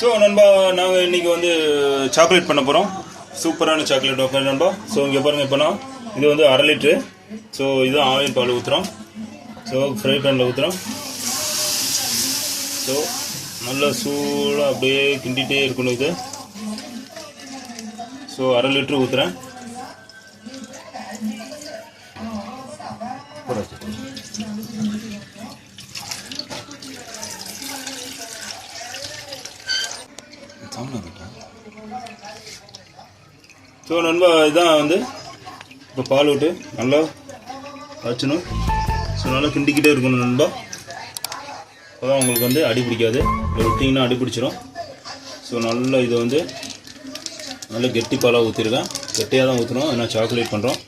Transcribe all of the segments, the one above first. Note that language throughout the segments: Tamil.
ஸோ நண்பா நாங்கள் இன்றைக்கி வந்து சாக்லேட் பண்ண போகிறோம் சூப்பரான சாக்லேட் ஓகே நண்பா. ஸோ இங்கே பாருங்கள் இப்போ நான் இது வந்து அரை லிட்ரு ஸோ இதுதான் ஆயில் பால் ஊற்றுறோம் ஸோ ஃப்ரை பேனில் ஊற்றுறோம் ஸோ நல்லா சூடாக அப்படியே கிண்டிகிட்டே இருக்கணும் இது. ஸோ அரை லிட்ரு ஊற்றுறேன் ஸோ நண்பா இதான் வந்து இப்போ பால் விட்டு நல்லா வச்சணும் ஸோ நல்லா கிண்டிக்கிட்டே இருக்கணும் நண்பா. அப்போதான் உங்களுக்கு வந்து அடி பிடிக்காது. விட்டிங்கன்னா அடி பிடிச்சிரும். ஸோ நல்லா இதை வந்து நல்லா கெட்டி பாலாக ஊற்றிருக்கேன் கெட்டியாக தான் ஊற்றணும் ஏன்னா சாக்லேட் பண்ணுறோம்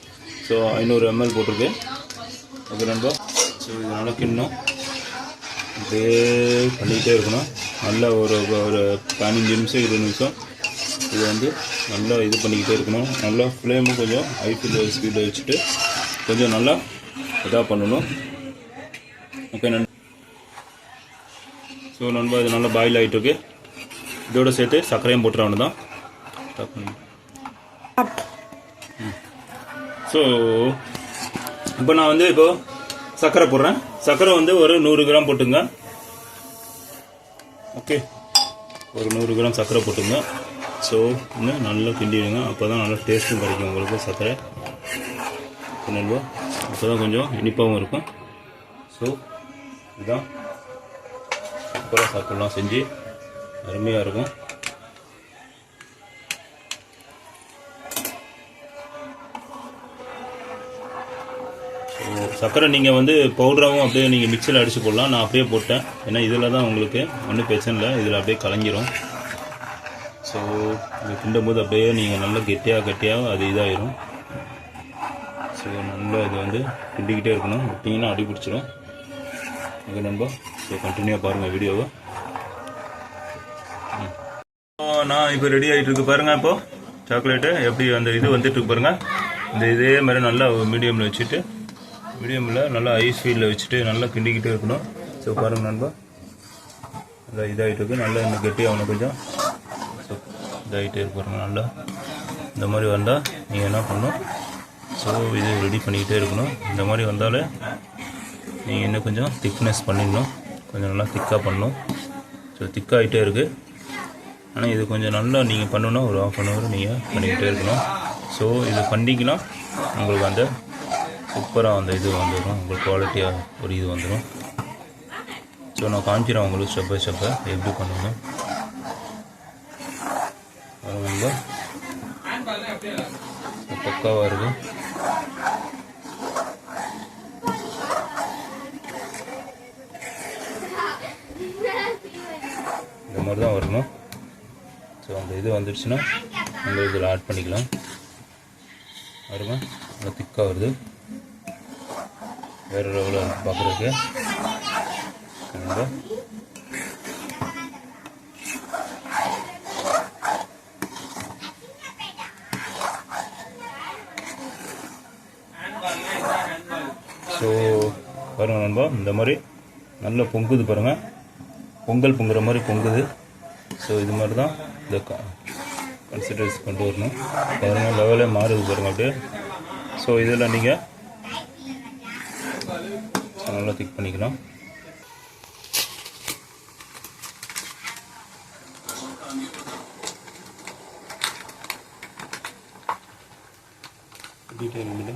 ஸோ ஐநூறு எம்எல் போட்டிருக்கு. ஓகே நண்பா. ஸோ இது நல்லா கிண்ணணும் அப்படியே பண்ணிக்கிட்டே இருக்கணும். நல்லா ஒரு ஒரு பதினஞ்சு நிமிஷம் இருபது நிமிஷம். இது வந்து நல்லா இது பண்ணிக்கிட்டே இருக்கணும். நல்லா ஃப்ளேமும் கொஞ்சம் ஹை ஃபில் ஸ்பீடில் வச்சுட்டு கொஞ்சம் நல்லா இதாக பண்ணணும். ஓகே நண்பா ஸோ நண்பா இது நல்லா பாயில் ஆகிட்டு இருக்கு இதோட சேர்த்து சர்க்கரையும் போட்டுற தான் ஸோ இப்போ நான் வந்து இப்போ சர்க்கரை போடுறேன். சர்க்கரை வந்து ஒரு நூறு கிராம் போட்டுங்க. ஒரு நூறு கிராம் சர்க்கரை போட்டுங்க. ஸோ இன்னும் நல்லா கிண்டிடுங்க. அப்போ தான் நல்லா டேஸ்ட்டும் கிடைக்கும் உங்களுக்கு சர்க்கரை நல்வா அப்போ தான் கொஞ்சம் இனிப்பாகவும் இருக்கும். ஸோ இதுதான் சூப்பராக சாப்பிட்லாம். செஞ்சு அருமையாக இருக்கும். சர்க்கரை நீங்கள் வந்து பவுடராகவும் அப்படியே நீங்கள் மிக்சியில் அடித்து போடலாம். நான் அப்படியே போட்டேன். ஏன்னா இதில் தான் உங்களுக்கு ஒன்றும் பிரச்சனை இல்லை. இதில் அப்படியே கலங்கிரும். ஸோ இது கிண்டும் போது அப்படியே நீங்கள் நல்லா கெட்டியாக கெட்டியாக அது இதாயிரும். ஸோ நல்லா இது வந்து கிண்டிக்கிட்டே இருக்கணும். விட்டிங்கன்னா அடி பிடிச்சிடும் ஓகே நண்பா. ஸோ கண்டினியூவாக பாருங்கள் வீடியோவை. நான் இப்போ ரெடி ஆகிட்டு இருக்கு. பாருங்கள் இப்போ. சாக்லேட்டு எப்படி அந்த இது வந்துட்டு இருக்கு பாருங்கள் இந்த இதே மாதிரி நல்லா மீடியமில் வச்சுட்டு மீடியமில் நல்லா ஐஸ் ஃபீல்டில் வச்சுட்டு நல்லா கிண்டிக்கிட்டே இருக்கணும். ஸோ பாருங்கள் நண்பா. நல்லா இதாகிட்டு இருக்கு. நல்லா இன்னும் அவனை கொஞ்சம். ஸோ இதாகிட்டே இருப்பாருங்க நல்லா. இந்த மாதிரி வந்தால் நீங்கள் என்ன பண்ணணும்? ஸோ இது ரெடி பண்ணிக்கிட்டே இருக்கணும். இந்த மாதிரி வந்தாலே நீங்கள் இன்னும் கொஞ்சம் திக்னஸ் பண்ணிடணும். கொஞ்சம் நல்லா திக்காக பண்ணணும். ஸோ திக்காகிட்டே இருக்குது ஆனால் இது கொஞ்சம் நல்லா நீங்கள் பண்ணணும் ஒரு ஆஃப் அன் ஹவர் நீங்கள் பண்ணிக்கிட்டே இருக்கணும். ஸோ இது பண்ணிங்கன்னா உங்களுக்கு அந்த சூப்பராக அந்த இது வந்துடும். உங்களுக்கு குவாலிட்டியாக ஒரு இது வந்துடும். ஸோ நான் காமிக்கிறேன் உங்களுக்கு ஸ்டெப் பை ஸ்டெப்பை எப்படி பண்ணணும் பாருங்க. பக்காவாக இருக்கும் இந்த மாதிரி தான் வரணும். ஸோ அந்த இது வந்துடுச்சுன்னா நம்ம இதில் ஆட் பண்ணிக்கலாம். வருமா நல்லா திக்காக வருது. வேறு லெவலில் பார்க்குறதுக்கு. ஸோ பாருங்க நண்பா இந்த மாதிரி நல்லா பொங்குது பாருங்கள் பொங்கல் பொங்குற மாதிரி பொங்குது. ஸோ இது மாதிரி தான் இந்த கன்சிடர்ஸ் கொண்டு வரணும். பாருங்கள் லெவலே மாறுது பாருங்கள் அப்படியே. ஸோ இதெல்லாம் நீங்கள் நல்லா திக் பண்ணிக்கலாம். டீட்டெயில் இல்லை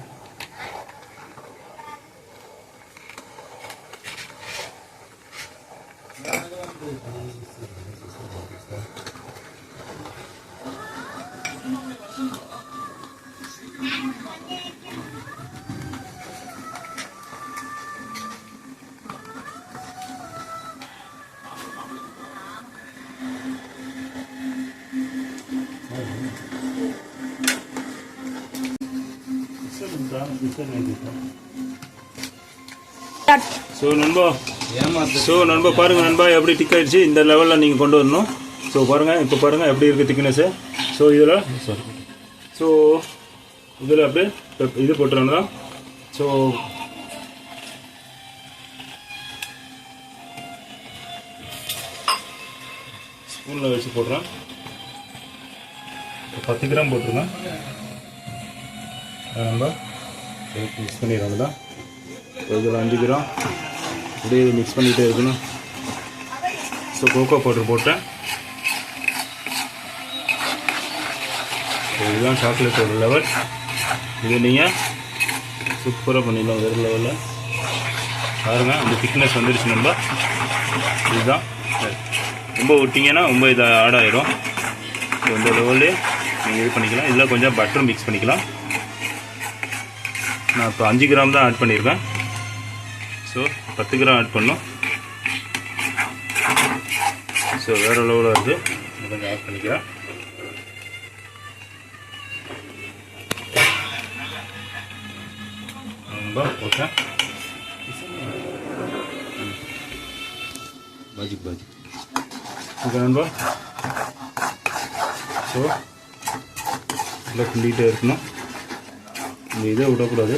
ஸோ நண்பா ஸோ நண்பா பாருங்க நண்பா எப்படி டிக் ஆயிடுச்சு? இந்த லெவலில் நீங்கள் கொண்டு வரணும். ஸோ பாருங்கள் இப்போ பாருங்கள் எப்படி இருக்குது திக்னஸ்ஸு ஸோ இதில் ஸோ இதில் அப்படியே இது போட்டுறோம்னா ஸோ ஸ்பூனில் வச்சு போடுறேன். பத்து கிராம் போட்டிருக்கேன் அதை நம்ம மிக்ஸ் பண்ணிடுறோம் தான் இதில் அஞ்சு கிராம். அப்படியே இது மிக்ஸ் பண்ணிகிட்டே இருக்கணும். ஸோ கோகோ பவுடர் போட்டேன். இதுதான் சாக்லேட் ஒரு லெவல் இது நீங்கள் சூப்பராக பண்ணிடலாம் வேறு லெவலில் பாருங்க அந்த திக்னஸ் வந்துடுச்சு நம்ம. இதுதான். ரொம்ப விட்டிங்கன்னா ரொம்ப இதாக ஆட் ஆயிரும். இந்த லெவல்லே நீங்கள் இது பண்ணிக்கலாம். இதில் கொஞ்சம் பட்டர் மிக்ஸ் பண்ணிக்கலாம். நான் இப்போ அஞ்சு கிராம் தான் ஆட் பண்ணியிருக்கேன். ஸோ பத்து கிராம் ஆட் பண்ணோம். ஸோ வேறு லெவலில் இருக்குது கொஞ்சம் ஆட் பண்ணிக்கிறேன். ரொம்ப ஓகே. பாஜிக் பாஜிக் ஓகே நண்பா. ஸோ நல்லா கிண்டிகிட்டே இருக்கணும். இந்த இதை விடக்கூடாது.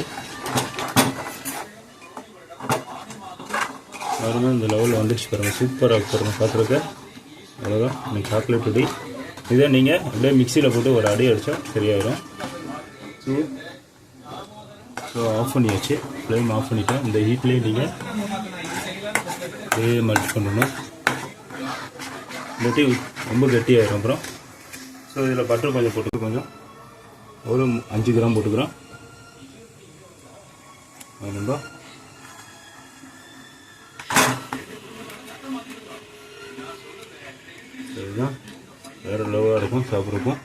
பாருங்க இந்த லெவலில் வந்துடுச்சு பாருங்கள் சூப்பராக பாருங்கள் பார்த்துருக்க? அவ்வளோதான் இன்னைக்கு சாக்லேட் பொடி இதை நீங்கள் அப்படியே மிக்சியில் போட்டு ஒரு அடி அடித்தா சரியாயிடும் ஸோ ஸோ ஆஃப் பண்ணியாச்சு. ஃப்ளேம் ஆஃப் பண்ணிட்டேன். இந்த ஹீட்லேயே நீங்கள் இதே மெல்ட் பண்ணணும். இல்லாட்டி ரொம்ப கெட்டியாயிரும் அப்புறம். ஸோ இதில் பட்டர் கொஞ்சம் போட்டு கொஞ்சம். ஒரு அஞ்சு கிராம் போட்டுக்கிறோம். ரொம்ப இதுதான் வேறு லெவலாக இருக்கும் சாப்பிட்ருக்கும்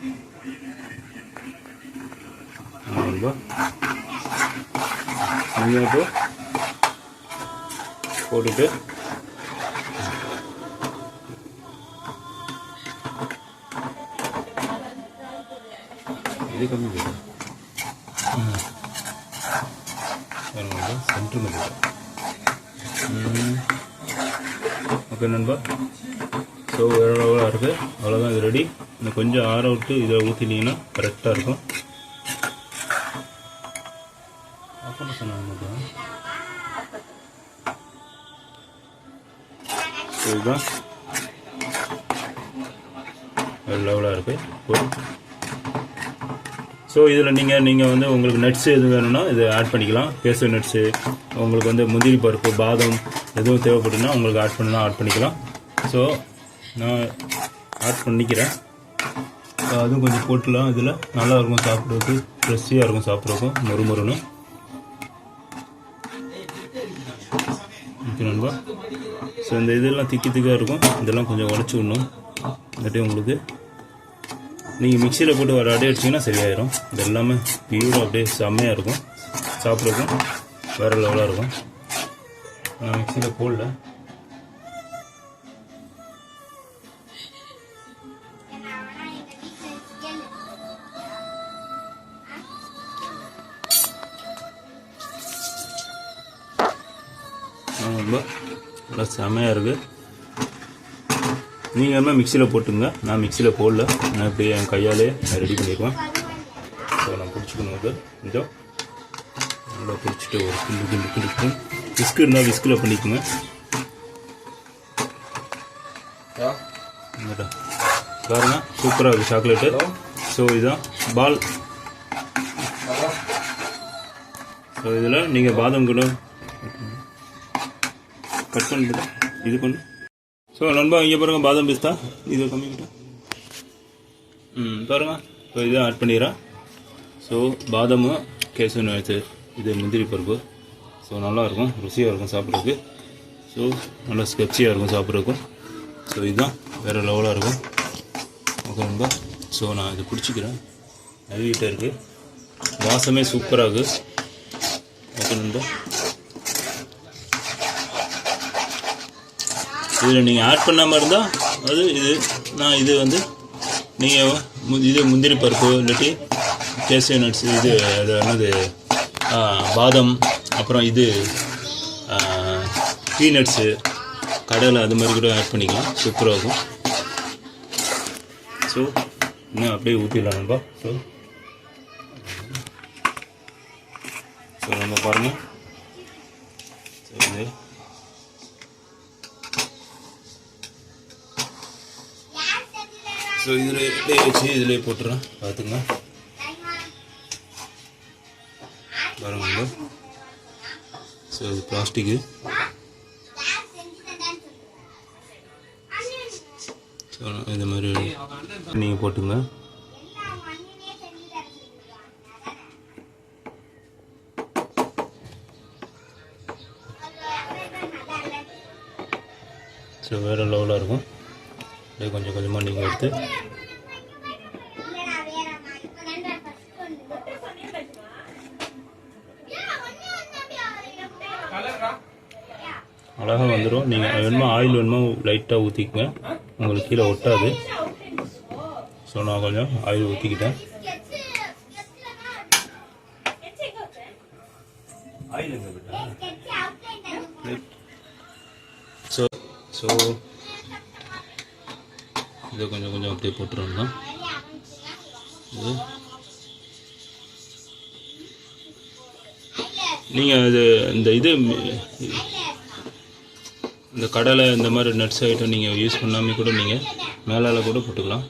ரொம்ப நீங்கள் இப்போ போட்டுட்டு. இது கம்மி போயிடும் சென்ட்ரு மதிப்பு ஓகே நண்பா. ஸோ வேறு லெவலாக இருக்குது அவ்வளோதான் இது ரெடி இன்னும் கொஞ்சம் ஆற விட்டு இதை ஊற்றினீங்கன்னா கரெக்டாக இருக்கும். அப்புறம் சொன்னாங்க இதுதான். லெவலாக இருக்குது ஸோ இதில் நீங்கள் நீங்கள் வந்து உங்களுக்கு நட்ஸ் எது வேணும்னா இதை ஆட் பண்ணிக்கலாம். கேசு நட்ஸு உங்களுக்கு வந்து முந்திரி பருப்பு பாதம் எதுவும் தேவைப்படுதுன்னா உங்களுக்கு ஆட் பண்ணலாம் ஆட் பண்ணிக்கலாம். ஸோ நான் ஆட் பண்ணிக்கிறேன். ஸோ அதுவும் கொஞ்சம் போட்டுலாம். இதில் நல்லா இருக்கும் சாப்பிட்றதுக்கு. ஃப்ரெஷ்ஷியாக இருக்கும் சாப்பிட்றதுக்கும். மொறு ஓகே நண்பா. ஸோ இந்த இதெல்லாம் திக்கி திக்காக இருக்கும். இதெல்லாம் கொஞ்சம் உடச்சி விடணும். இல்லாட்டி உங்களுக்கு நீங்கள் மிக்சியில் போட்டு வர அடி அடிச்சிங்கன்னா சரியாயிரும். இது எல்லாமே பியூரும் அப்படியே செம்மையாக இருக்கும். சாப்பிட்றதுக்கும் வேறு லெவலாக இருக்கும். நான் மிக்சியில் போடல. ரொம்ப நல்லா செம்மையாக இருக்குது நீங்கள் என்ன மிக்சியில் போட்டுங்க. நான் மிக்சியில் போடல. நான் இப்படி என் கையாலே நான் ரெடி பண்ணிடுவேன். ஸோ நான் பிடிச்சிக்கணும் அது. கொஞ்சம் நல்லா பிடிச்சிட்டு ஒரு கிண்டு கிண்டு கிண்டு விஸ்க் இருந்தால் விஸ்கில் பண்ணிக்கோங்க. பாருங்க. சூப்பராக இருக்குது சாக்லேட்டு. ஸோ இதுதான் பால். ஸோ இதில் நீங்கள் பாதாம் கூட கட் பண்ணிட்டு இது பண்ணு. ஸோ நண்பா இங்கே பாருங்க பாதாம் பிஸ்தா. இது கம்மிக்கிட்ட ம் பாருங்க. இப்போ இதை ஆட் பண்ணிடுறேன் ஸோ பாதாமும் கேசு நட்ஸு இது முந்திரி பருப்பு. ஸோ நல்லாயிருக்கும். ருசியாக இருக்கும் சாப்பிட்றதுக்கு. ஸோ நல்லா ஸ்கெட்சியாக இருக்கும் சாப்பிட்றதுக்கும். ஸோ இதுதான். வேறு லெவலாக இருக்கும். ஓகே நண்பா. ஸோ நான் இதை பிடிச்சிக்கிறேன். நவிகிட்ட இருக்குது வாசமே சூப்பராக இருக்குது ஓகே நண்பா. இதில் நீங்கள் ஆட் பண்ணாமல் இருந்தால் அது இது நான் இது வந்து நீங்கள் இது முந்திரி பருப்பு இல்லாட்டி கேசிய நட்ஸ் இது அது என்னது பாதம் பாதாம் அப்புறம் இது பீநட்ஸு கடலை அது மாதிரி கூட ஆட் பண்ணிக்கலாம். சூப்பராக இருக்கும். ஸோ இன்னும் அப்படியே ஊற்றிடலாம் நண்பா ஸோ ஸோ நம்ம பாருங்கள் ஸோ இது ஸோ இதில் இப்படியே வச்சு இதிலே போட்டுறேன். பார்த்துங்க. பாருங்க ஸோ இது பிளாஸ்டிக்கு ஸோ இந்த மாதிரி நீங்கள் போட்டுங்க. ஸோ வேறு லெவலாக இருக்கும். அப்படியே கொஞ்சம் கொஞ்சமாக நீங்கள் எடுத்து அழகாக வந்துடும் நீங்கள் வேணுமா ஆயில் வேணுமா லைட்டாக ஊற்றிக்கங்க உங்களுக்கு கீழே ஒட்டாது. ஸோ நான் கொஞ்சம் ஆயில் ஊற்றிக்கிட்டேன் ஸோ ஸோ இதை கொஞ்சம் கொஞ்சம் அப்படியே போட்டுருந்தோம் இது. நீங்கள் இது இந்த இது இந்த கடலை இந்த மாதிரி நட்ஸ் ஐட்டம் நீங்கள் யூஸ் பண்ணாமல் கூட நீங்கள் மேலால் கூட போட்டுக்கலாம்.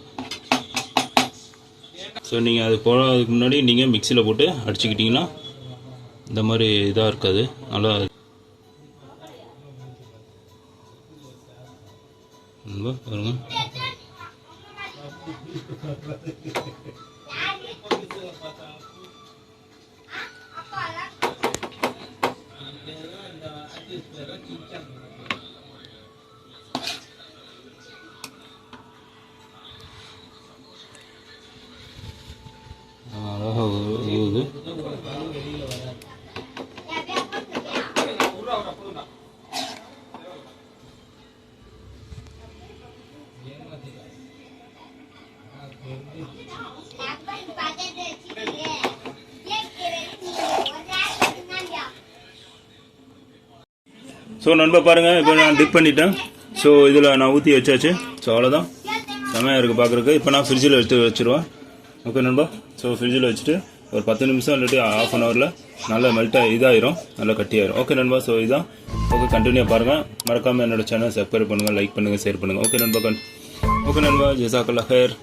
ஸோ நீங்கள் அது போகிறதுக்கு முன்னாடி நீங்கள் மிக்சியில் போட்டு அடிச்சுக்கிட்டிங்கன்னா இந்த மாதிரி இதாக இருக்காது. நல்லா ரொம்ப பாருங்க அழகாக ஊகுது ஸோ நண்பா பாருங்கள் இப்போ நான் டிப் பண்ணிட்டேன். ஸோ இதில் நான் ஊற்றி வச்சாச்சு. ஸோ அவ்வளோதான் செமையாக இருக்குது பார்க்குறக்கு இப்போ நான் ஃப்ரிட்ஜில் எடுத்து வச்சுருவேன் ஓகே நண்பா. ஸோ ஃப்ரிட்ஜில் வச்சுட்டு ஒரு பத்து நிமிஷம் இல்லாட்டி ஆஃப் அன் ஹவரில் நல்லா மெல்ட்டாக இதாயிரும். நல்லா கட்டியாயிரும். ஓகே நண்பா. ஸோ இதான். ஓகே கண்டினியூ பாருங்கள் மறக்காமல் என்னோட சேனல் சப்ஸ்கிரைப் பண்ணுங்கள் லைக் பண்ணுங்கள் ஷேர் பண்ணுங்கள் ஓகே நண்பா கண் ஓகே நண்பா. ஜெசாக்கல்லா ஹேர்